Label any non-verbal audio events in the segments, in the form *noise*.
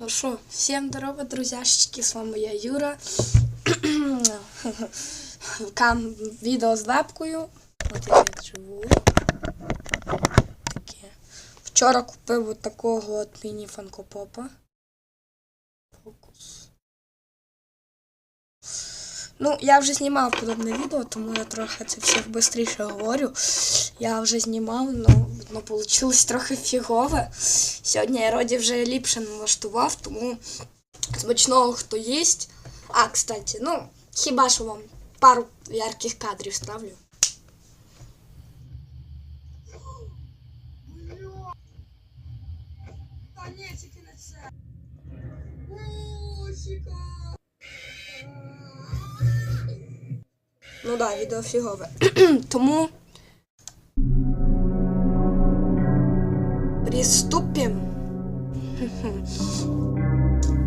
Ну шо, всем здорово, друзьяшечки, с вами я, Юра. *clears throat* Кам відео з лапкою. От я як живу. Таке. Вчора купив от такого от міні Ну, я вже знімав подобне відео, тому я трохи це все швидше говорю. Я вже знімав, ну, ну вийшло трохи фігове. Сьогодні я роді вже ліпше налаштував, тому смачного хто їсть. А, кстати, ну, хіба що вам пару ярких кадрів ставлю. Та ні, тільки не це. Мусіка. Ну да, відео фігове. *clears throat* Тому. Приступим. *laughs*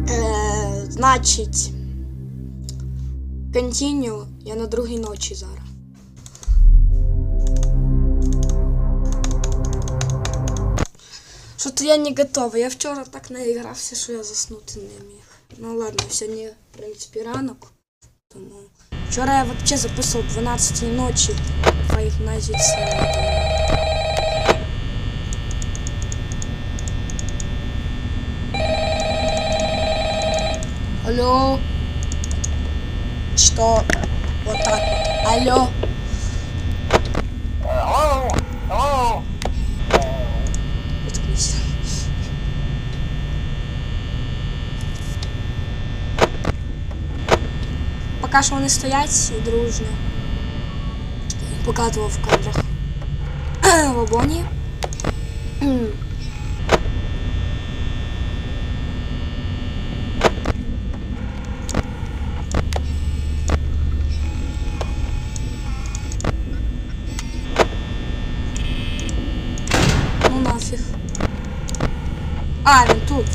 Е, значить. Continue. Я на другій ночі зараз. Що то я не готова. Я вчора так наігрався, що я заснути не міг. Ну ладно, сьогодні, в принципі, ранок. Тому. Вчора я вообще записував 12 ночі Five Nights at Freddy's. Алло. Что? Вот так вот. Алло. Поки що вони стоять дружно. Показував в кадрах. *clears throat* В обоні. Ну нафіг. А, він тут.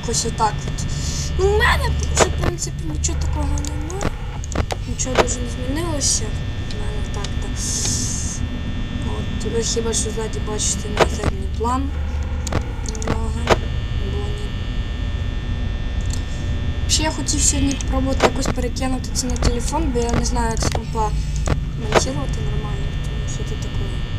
Якось отак от. Ну, у мене вже, в принципі, нічого такого немає. Нічого дуже не змінилося. У мене так так. От, ви хіба що ззаді бачите мій задній план. Ще я хотів сьогодні спробувати якось перекинути це на телефон, бо я не знаю, як з компа монтувати нормально, тому що це таке.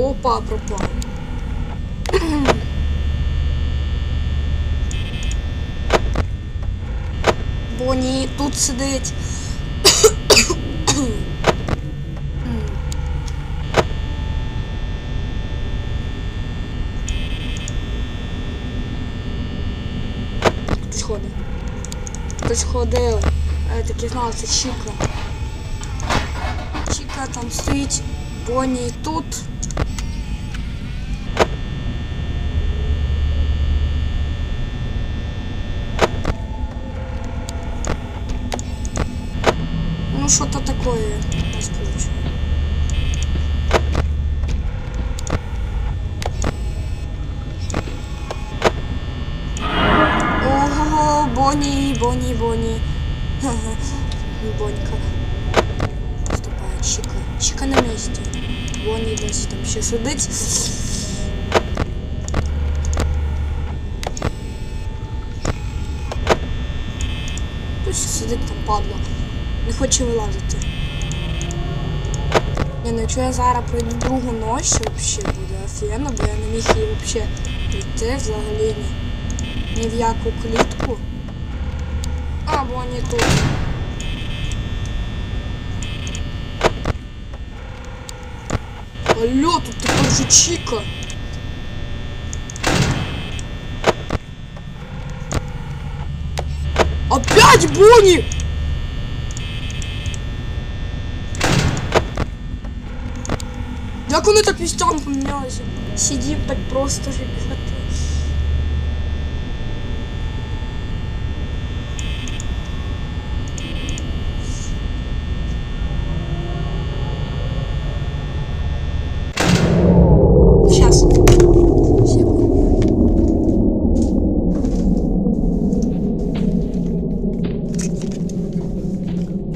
Опа, пропав. Бонні тут сидить. Хтось ходить. Хтось ходив. Я таки знав, це Чіка. Чіка там стоїть. Бонні тут. что-то такое у нас получилось. Ого, Бонни, Бонни, Бонни. Ха-ха. *laughs* Бонька. Ступає, Чика. Чика на місці. Бонні десь там ще сидить. Хтось сидить там падла. Не хоче вилазити. Ні, ну якщо я зараз пройду другу ночь, взагалі буде офігенно, бо я не міг її взагалі прийти взагалі ні, ні в яку клітку. А, бо вони тут. Алло, тут тепер же Чіка. Опять Бонни! Як вони так місцями помінялися? Сидів так просто, ребята. Сейчас.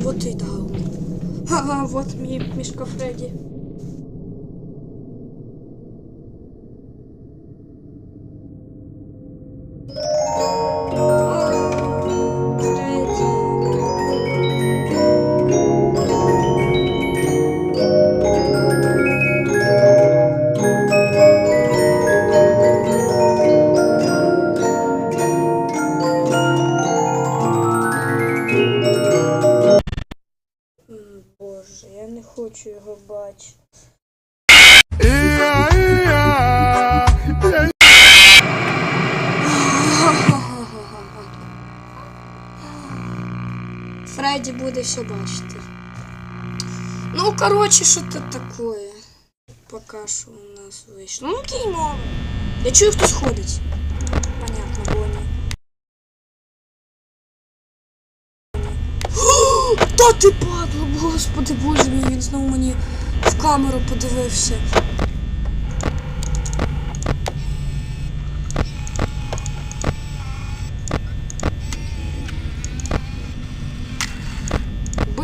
Вот и дал. Ага, вот ми мишка Фредди. Фредді буде все бачити. Ну, короче, что-то такое. Пока що у нас вийшло. Ну, кіно. Я чую, хтось ходить. Понятно, Бонні. Та *gasps* ти падло, господи боже мій, він знову мені в камеру подивився.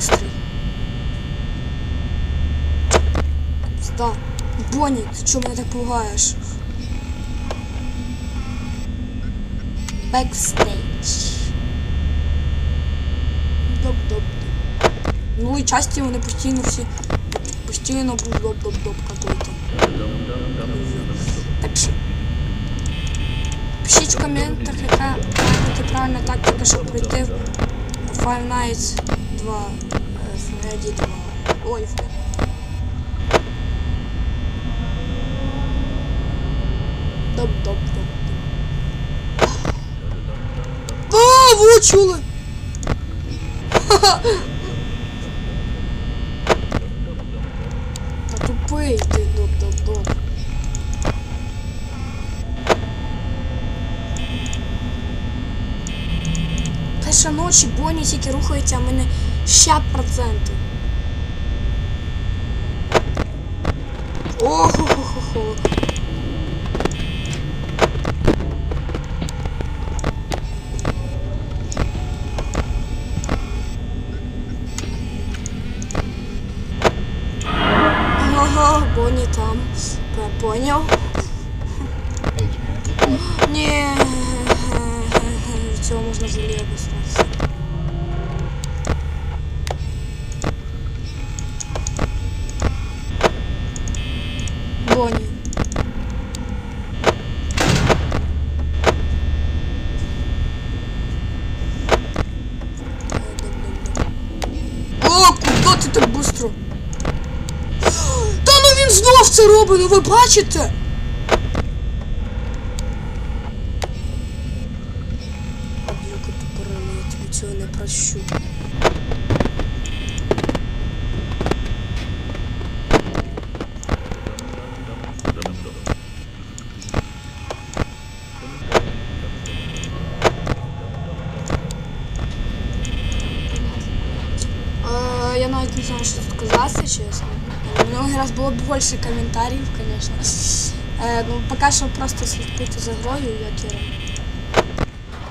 Быстрый. Да. Бонні, ти чого мене так пугаєш? Бекстейдж. Доп-доп. Ну і часті вони постійно всі. Постійно був доп-доп-доп какой-то. Так що. Пишіть в коментах, яка бути правильна тактика, щоб пройти в Five Nights 2. е, Freddy 2. Ой, Freddy. Доп-доп-доп. А, вот чули! Та тупий ти, доп-доп-доп. Перша ночі Бонні тільки рухається, а мене 60%. Охо-хо-хо-хо. 좋 아. Це роблю, ви бачите? Я тупорила, я цього не прощу. Е, Я навіть не знаю, що казати, чесно. Минулий раз було б більше коментарів, звісно. Е, ну, поки що просто слідкуйте за грою, як я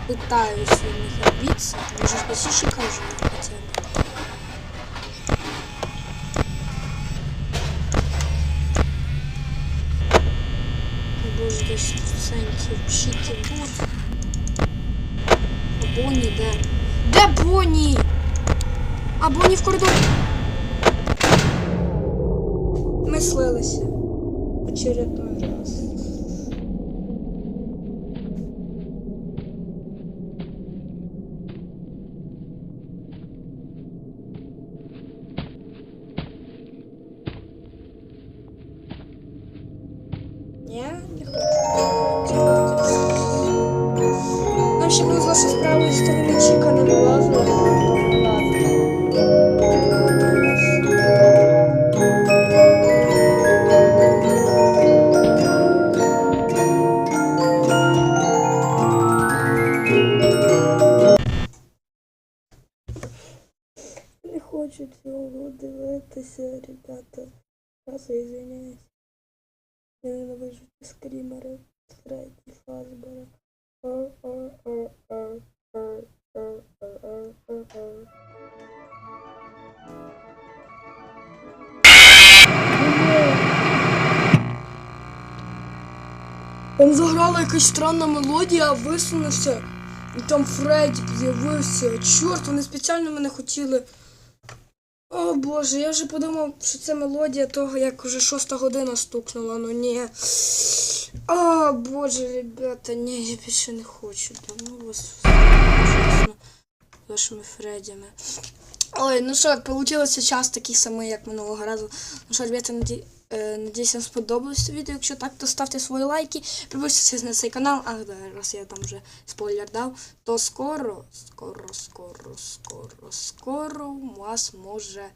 питаюсь від них відбитися. Може, ж посіші кажу, хоча б. Боже, десь процентів чіки будуть. А Бонні де? Де? А Бонні в коридорі. Ми. Очередной раз. Ні, не хочу. Ребята. Извиняюсь. Я ненавижу ці скрімери. Фредді Фазбера. Ор, ор, ор. Там заграла якась странна мелодія, висунувся, і там Фредді з'явився. Чорт, вони спеціально мене хотіли. О боже, я вже подумав, що це мелодія того, як вже шоста година стукнула, ну ні. О боже, ребята, ні, я більше не хочу. Ну вас чесно, вашими Фреддями. Ой, ну що, получилося час такий самий, як минулого разу. Ну що, ребята, наді... е, надіюсь, вам сподобалось це відео. Якщо так, то ставте свої лайки, підписуйтесь на цей канал. Ах, да, раз я там вже спойлер дав, то скоро, скоро, скоро, скоро, скоро вас може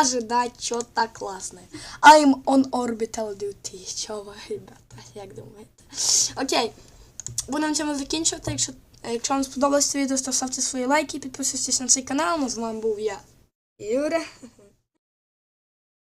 ожидать что-то класне. I'm on orbital duty. Що ви, ребята, як думаєте? Окей. Будемо цьому закінчувати. Якщо, якщо вам сподобалось це відео, то ставте свої лайки, підписуйтесь на цей канал. Ну, з вами був я, Юра.